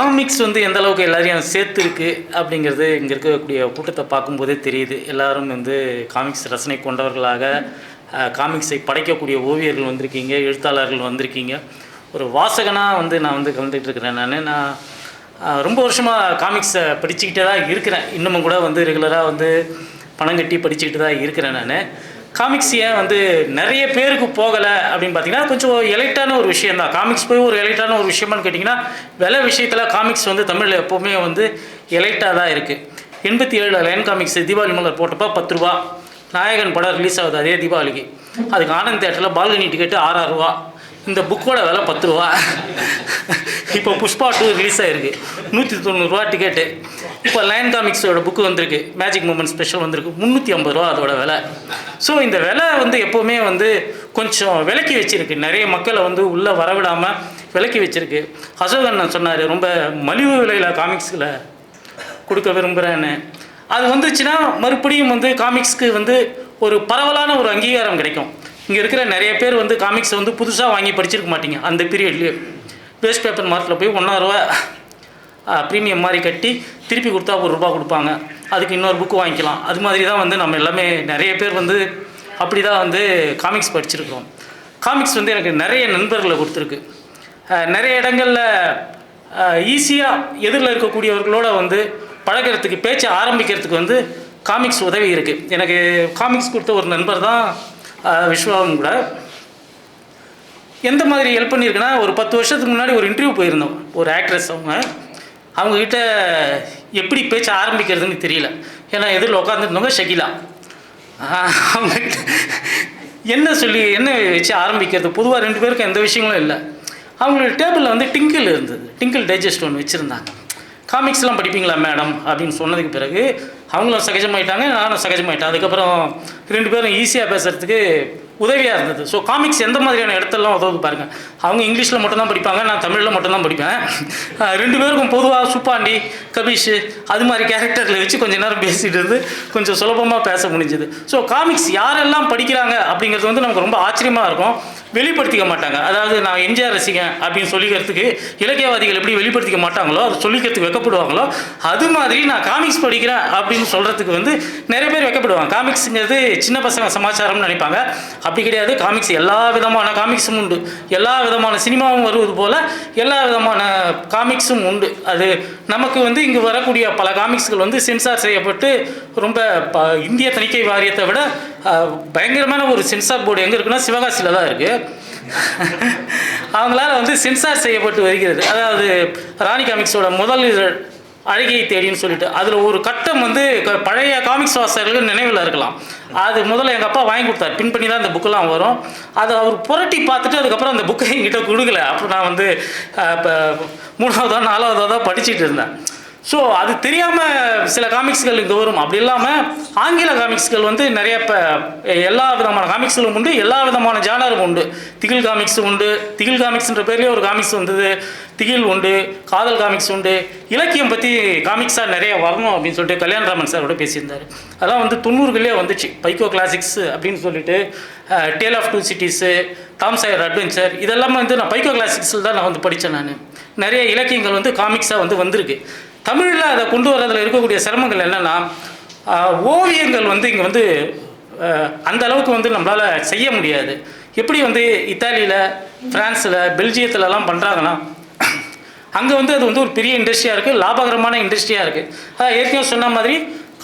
Comics வந்து எந்த அளவுக்கு எல்லாரையும் சேர்த்துருக்கு அப்படிங்கிறது இங்கே இருக்கக்கூடிய கூட்டத்தை பார்க்கும்போதே தெரியுது. எல்லாரும் வந்து காமிக்ஸ் ரசனை கொண்டவர்களாக காமிக்ஸை படைக்கக்கூடிய ஓவியர்கள் வந்திருக்கீங்க எழுத்தாளர்கள் வந்திருக்கீங்க. ஒரு வாசகனாக வந்து நான் வந்து கலந்துக்கிட்டு இருக்கிறேன் நான். நான் ரொம்ப வருஷமாக காமிக்ஸை படிச்சுக்கிட்டே தான் இருக்கிறேன். இன்னமும் கூட வந்து ரெகுலராக வந்து பணம் கட்டி படிச்சுக்கிட்டு தான் இருக்கிறேன் நான். காமிக்ஸ் ஏன் வந்து நிறைய பேருக்கு போகலை அப்படின்னு பார்த்தீங்கன்னா கொஞ்சம் எலைட்டான ஒரு விஷயம் தான் காமிக்ஸ் போய் ஒரு எலைட்டான ஒரு விஷயமான்னு கேட்டிங்கன்னா விலை விஷயத்தில் காமிக்ஸ் வந்து தமிழில் எப்போவுமே வந்து எலைட்டாக தான் இருக்குது எண்பத்தி ஏழில் லைன் காமிக்ஸ் தீபாவளி மலர் போட்டப்போ பத்து ரூபா. நாயகன் படம் ரிலீஸ் ஆகுது அதே தீபாவளிக்கு. அதுக்கு ஆனந்த் தேட்டரில் பால்கனி டிக்கெட்டு ஆறாயிரம் ரூபா. இந்த புக்கோட விலை பத்து ரூபா. இப்போ புஷ்பா டூ ரிலீஸ் ஆகிருக்கு நூற்றி தொண்ணூறுரூவா டிக்கெட்டு இப்போ லைன் காமிக்ஸோட புக்கு வந்திருக்கு. மேஜிக் மூமெண்ட் ஸ்பெஷல் வந்திருக்கு. முந்நூற்றி ஐம்பது ரூபா அதோட விலை. ஸோ இந்த விலை வந்து எப்போவுமே வந்து கொஞ்சம் விலக்கி வச்சிருக்கு. நிறைய மக்களை வந்து உள்ளே வரவிடாமல் விலக்கி வச்சுருக்கு. அசோகண்ணன் சொன்னார் ரொம்ப மலிவு விலையில் காமிக்ஸில் கொடுக்க விரும்புகிறேன்னு அது வந்துச்சுன்னா மறுபடியும் வந்து காமிக்ஸ்க்கு வந்து ஒரு பரவலான ஒரு அங்கீகாரம் கிடைக்கும். இங்கே இருக்கிற நிறைய பேர் வந்து காமிக்ஸை வந்து புதுசாக வாங்கி படிச்சிருக்க மாட்டீங்க. அந்த பீரியட்லேயே வேஸ்ட் பேப்பர் மார்க்கில் போய் ஒன்றாயிரரூவா ப்ரீமியம் மாதிரி கட்டி திருப்பி கொடுத்தா ஒரு ரூபா கொடுப்பாங்க. அதுக்கு இன்னொரு புக்கு வாங்கிக்கலாம். அது மாதிரி தான் வந்து நம்ம எல்லாமே நிறைய பேர் வந்து அப்படி தான் வந்து காமிக்ஸ் படிச்சிருக்கிறோம். காமிக்ஸ் வந்து எனக்கு நிறைய நண்பர்களை கொடுத்துருக்கு. நிறைய இடங்களில் ஈஸியாக எதிரில் இருக்கக்கூடியவர்களோட வந்து பழகுறதுக்கு பேச்சை ஆரம்பிக்கிறதுக்கு வந்து காமிக்ஸ் உதவி இருக்குது எனக்கு காமிக்ஸ் கொடுத்த ஒரு நண்பர் தான் விஸ்வாவும் கூட. எந்த மாதிரி ஹெல்ப் பண்ணியிருக்குன்னா ஒரு பத்து வருஷத்துக்கு முன்னாடி ஒரு இன்டர்வியூ போயிருந்தோம். ஒரு ஆக்ட்ரஸ் அவங்க. அவங்கக்கிட்ட எப்படி பேச்ச ஆரம்பிக்கிறதுன்னு தெரியல. ஏன்னா எதிரில் உட்காந்துருந்தவங்க ஷகிலா. அவங்க என்ன சொல்லி என்ன வச்சு ஆரம்பிக்கிறது? பொதுவாக ரெண்டு பேருக்கும் எந்த விஷயங்களும் இல்லை. அவங்களோட டேபிளில் வந்து டிங்கிள் இருந்தது. டிங்கிள் டைஜஸ்ட் ஒன்று வச்சுருந்தாங்க. காமிக்ஸ்லாம் படிப்பீங்களா மேடம் அப்படின்னு சொன்னதுக்கு பிறகு அவங்களும் சகஜமாயிட்டாங்க நானும் சகஜமாயிட்டேன் அதுக்கப்புறம் ரெண்டு பேரும் ஈஸியாக பேசுகிறதுக்கு உதவியாக இருந்தது. ஸோ காமிக்ஸ் எந்த மாதிரியான இடத்துலலாம் உதவுது பாருங்கள் அவங்க இங்கிலீஷில் மட்டும்தான் படிப்பாங்க நான் தமிழில் மட்டும்தான் படிப்பேன். ரெண்டு பேருக்கும் பொதுவாக சுப்பாண்டி கபீஷ் அது மாதிரி கேரக்டரில் வச்சு கொஞ்ச நேரம் பேசிட்டு இருந்து கொஞ்சம் சுலபமாக பேச முடிஞ்சுது. ஸோ காமிக்ஸ் யாரெல்லாம் படிக்கிறாங்க அப்படிங்கிறது வந்து நமக்கு ரொம்ப ஆச்சரியமாக இருக்கும். வெளிப்படுத்திக்க மாட்டாங்க. அதாவது நான் எம்ஜிஆர் ரசிகன் அப்படின்னு சொல்லிக்கிறதுக்கு இலக்கியவாதிகள் எப்படி வெளிப்படுத்திக்க மாட்டாங்களோ அதை சொல்லிக்கிறதுக்கு வெக்கப்படுவாங்களோ அது மாதிரி நான் காமிக்ஸ் படிக்கிறேன் அப்படின்னு சொல்கிறதுக்கு வந்து நிறைய பேர் வெக்கப்படுவாங்க. காமிக்ஸுங்கிறது சின்ன பசங்க சமாச்சாரம்னு நினைப்பாங்க. அப்படி கிடையாது. காமிக்ஸ் எல்லா விதமான காமிக்ஸும் உண்டு. எல்லா விதமான சினிமாவும் வருவது போல் எல்லா விதமான காமிக்ஸும் உண்டு. அது நமக்கு வந்து இங்கு வரக்கூடிய பல காமிக்ஸ்கள் வந்து சென்சார் செய்யப்பட்டு ரொம்ப ப இந்திய தணிக்கை வாரியத்தை விட பயங்கரமான ஒரு சென்சார் போர்டு எங்கே இருக்குன்னா சிவகாசியில் தான் இருக்குது அவங்களால வந்து சென்சார் செய்யப்பட்டு வருகிறது. அதாவது ராணி காமிக்ஸோட முதல் அழகியை தேடின்னு சொல்லிட்டு அதில் ஒரு கட்டம் வந்து க- பழைய காமிக்ஸ் வாசகர்கள் நினைவில் இருக்கலாம். அது முதல்ல எங்கள் அப்பா வாங்கி கொடுத்தார். பின் பண்ணி தான் அந்த புக்கெல்லாம் வரும். அதை அவர் புரட்டி பார்த்துட்டு அதுக்கப்புறம் அந்த புக்கை என்கிட்ட கொடுக்கல. அப்புறம் நான் வந்து இப்போ மூணாவதோ நாலாவதோ தான் படிச்சுட்டு இருந்தேன். ஸோ அது தெரியாமல் சில காமிக்ஸ்கள் இங்கே வரும். அப்படி இல்லாமல் ஆங்கில காமிக்ஸ்கள் வந்து நிறைய இப்போ எல்லா விதமான காமிக்ஸ்களும் உண்டு எல்லா விதமான ஜானரும் உண்டு. திகில் காமிக்ஸ் உண்டு. திகில் காமிக்ஸ்ன்ற பேர்லேயே ஒரு காமிக்ஸ் வந்தது. திகில் உண்டு காதல் காமிக்ஸ் உண்டு. இலக்கியம் பற்றி காமிக்ஸாக நிறைய வரணும் அப்படின்னு சொல்லிட்டு கல்யாணராமன் சாரோட பேசியிருந்தார். அதெல்லாம் வந்து தொண்ணூறுகளே வந்துச்சு. பைக்கோ கிளாசிக்ஸ் அப்படின்னு சொல்லிட்டு tale of two cities Tom Sawyer adventure இதெல்லாமே வந்து நான் பைக்கோ கிளாசிக்ஸில் தான் நான் வந்து படித்தேன் நான். நிறைய இலக்கியங்கள் வந்து காமிக்ஸாக வந்து வந்திருக்கு. தமிழில் அதை கொண்டு வரதில் இருக்கக்கூடிய சிரமங்கள் என்னென்னா ஓவியங்கள் வந்து இங்கே வந்து அந்த அளவுக்கு வந்து நம்மளால் செய்ய முடியாது. எப்படி வந்து இத்தாலியில் ஃப்ரான்ஸில் பெல்ஜியத்துலலாம் பண்ணுறாங்கன்னா அங்கே வந்து அது வந்து ஒரு பெரிய இண்டஸ்ட்ரியாக இருக்குது லாபகரமான இண்டஸ்ட்ரியாக இருக்குது ஏற்கனவே சொன்ன மாதிரி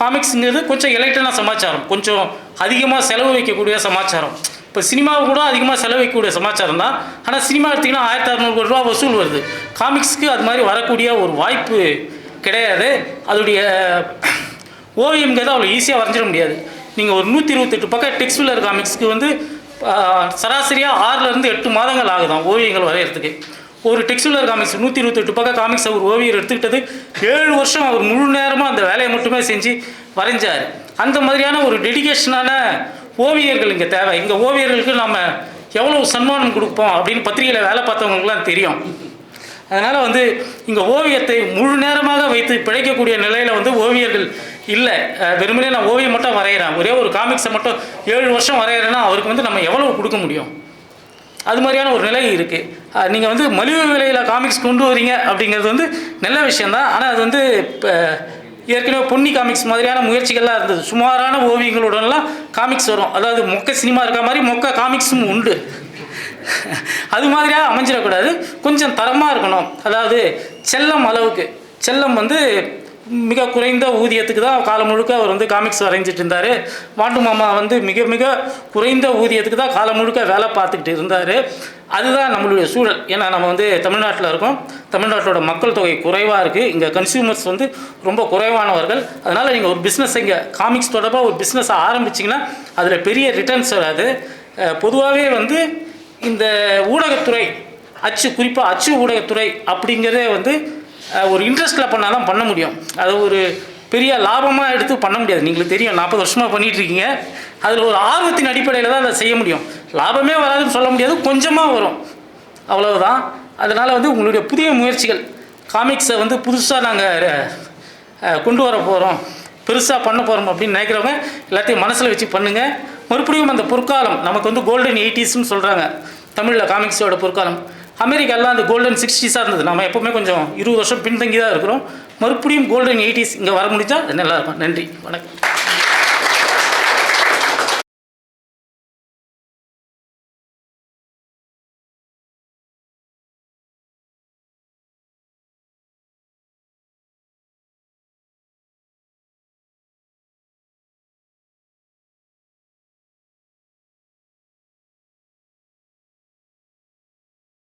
காமிக்ஸுங்கிறது கொஞ்சம் எலைட்டான சமாச்சாரம். கொஞ்சம் அதிகமாக செலவு வைக்கக்கூடிய சமாச்சாரம். இப்போ சினிமாவை கூட அதிகமாக செலவு வைக்கக்கூடிய சமாச்சாரம் தான். ஆனால் சினிமா எடுத்திங்கன்னா ஆயிரத்தி அறநூறு கோடி ரூபா வசூல் வருது. காமிக்ஸ்க்கு அது மாதிரி வரக்கூடிய ஒரு வாய்ப்பு கிடையாது. அதோடைய ஓவியம்ங்கிறது அவ்வளோ ஈஸியாக வரைஞ்சிட முடியாது. நீங்கள் ஒரு நூற்றி இருபத்தெட்டு பக்கம் டெக்ஸ்டிலர் காமிக்ஸ்க்கு வந்து சராசரியாக ஆறுலேருந்து எட்டு மாதங்கள் ஆகுதாம் ஓவியங்கள் வரைகிறதுக்கு ஒரு டெக்ஸ்டிலர் காமிக்ஸ் நூற்றி இருபத்தெட்டு பக்கம் காமிக்ஸை ஒரு ஓவியர் எடுத்துக்கிட்டது ஏழு வருஷம் அவர் முழு நேரமாக அந்த வேலையை மட்டுமே செஞ்சு வரைஞ்சார். அந்த மாதிரியான ஒரு டெடிகேஷனான ஓவியர்கள் இங்கே தேவை. இங்கே ஓவியர்களுக்கு நம்ம எவ்வளோ சன்மானம் கொடுப்போம் அப்படின்னு பத்திரிகையில் வேலை பார்த்தவங்களுக்குலாம் தெரியும். அதனால் வந்து இங்கே ஓவியத்தை முழு நேரமாக வைத்து பிழைக்கக்கூடிய நிலையில் வந்து ஓவியர்கள் இல்லை. வெறுமனே நான் ஓவியம் மட்டும் வரைகிறேன் ஒரே ஒரு காமிக்ஸை மட்டும் ஏழு வருஷம் வரைகிறேன்னா அவருக்கு வந்து நம்ம எவ்வளவு கொடுக்க முடியும்? அது மாதிரியான ஒரு நிலை இருக்குது நீங்கள் வந்து மலிவு விலையில் காமிக்ஸ் கொண்டு வரீங்க அப்படிங்கிறது வந்து நல்ல விஷயந்தான் ஆனால் அது வந்து இப்போ ஏற்கனவே பொன்னி காமிக்ஸ் மாதிரியான முயற்சிகள்லாம் இருந்தது. சுமாரான ஓவியங்களுடன்லாம் காமிக்ஸ் வரும். அதாவது மொக்க சினிமா இருக்க மாதிரி மொக்க காமிக்ஸும் உண்டு. அது மாதிரியாக அமைஞ்சிடக்கூடாது. கொஞ்சம் தரமாக இருக்கணும். அதாவது செல்லம் அளவுக்கு. செல்லம் வந்து மிக குறைந்த ஊதியத்துக்கு தான் காலம் முழுக்க அவர் வந்து காமிக்ஸ் வரைஞ்சிட்டு இருந்தார். வாண்டு மாமா வந்து மிக மிக குறைந்த ஊதியத்துக்கு தான் காலம் முழுக்க வேலை பார்த்துக்கிட்டு இருந்தார். அதுதான் நம்மளுடைய சூழல். ஏன்னா நம்ம வந்து தமிழ்நாட்டில் இருக்கோம். தமிழ்நாட்டோட மக்கள் தொகை குறைவாக இருக்குது இங்கே கன்சியூமர்ஸ் வந்து ரொம்ப குறைவானவர்கள். அதனால் நீங்கள் ஒரு பிஸ்னஸ் இங்கே காமிக்ஸ் தொடர்பாக ஒரு பிஸ்னஸை ஆரம்பிச்சிங்கன்னா அதில் பெரிய ரிட்டர்ன்ஸ் வராது. பொதுவாகவே வந்து இந்த ஊடகத்துறை அச்சு குறிப்பாக அச்சு ஊடகத்துறை அப்படிங்கிறதே வந்து ஒரு இன்ட்ரெஸ்ட்டில் பண்ணால் தான் பண்ண முடியும். அது ஒரு பெரிய லாபமாக எடுத்து பண்ண முடியாது. நீங்களுக்கு தெரியும் நாற்பது வருஷமாக பண்ணிகிட்ருக்கீங்க அதில் ஒரு ஆர்வத்தின் அடிப்படையில் தான் அதை செய்ய முடியும். லாபமே வராதுன்னு சொல்ல முடியாது கொஞ்சமாக வரும். அவ்வளவுதான். அதனால் வந்து உங்களுடைய புதிய முயற்சிகள் காமிக்ஸை வந்து புதுசாக நாங்கள் கொண்டு வர போகிறோம் பெருசாக பண்ண போகிறோம் அப்படின்னு நினைக்கிறவங்க எல்லாத்தையும் மனசில் வச்சு பண்ணுங்கள் மறுபடியும் அந்த பொற்காலம் நமக்கு வந்து கோல்டன் எயிட்டிஸ்னு சொல்கிறாங்க தமிழில் காமிக்ஸோட பொற்காலம். அமெரிக்காலாம் அந்த கோல்டன் சிக்ஸ்டீஸாக இருந்தது. நம்ம எப்போவுமே கொஞ்சம் இருபது வருஷம் பின்தங்கி தான் இருக்கிறோம். மறுபடியும் கோல்டன் எயிட்டிஸ் இங்கே வர முடிஞ்சால் நல்லா இருக்கும் நன்றி. வணக்கம்.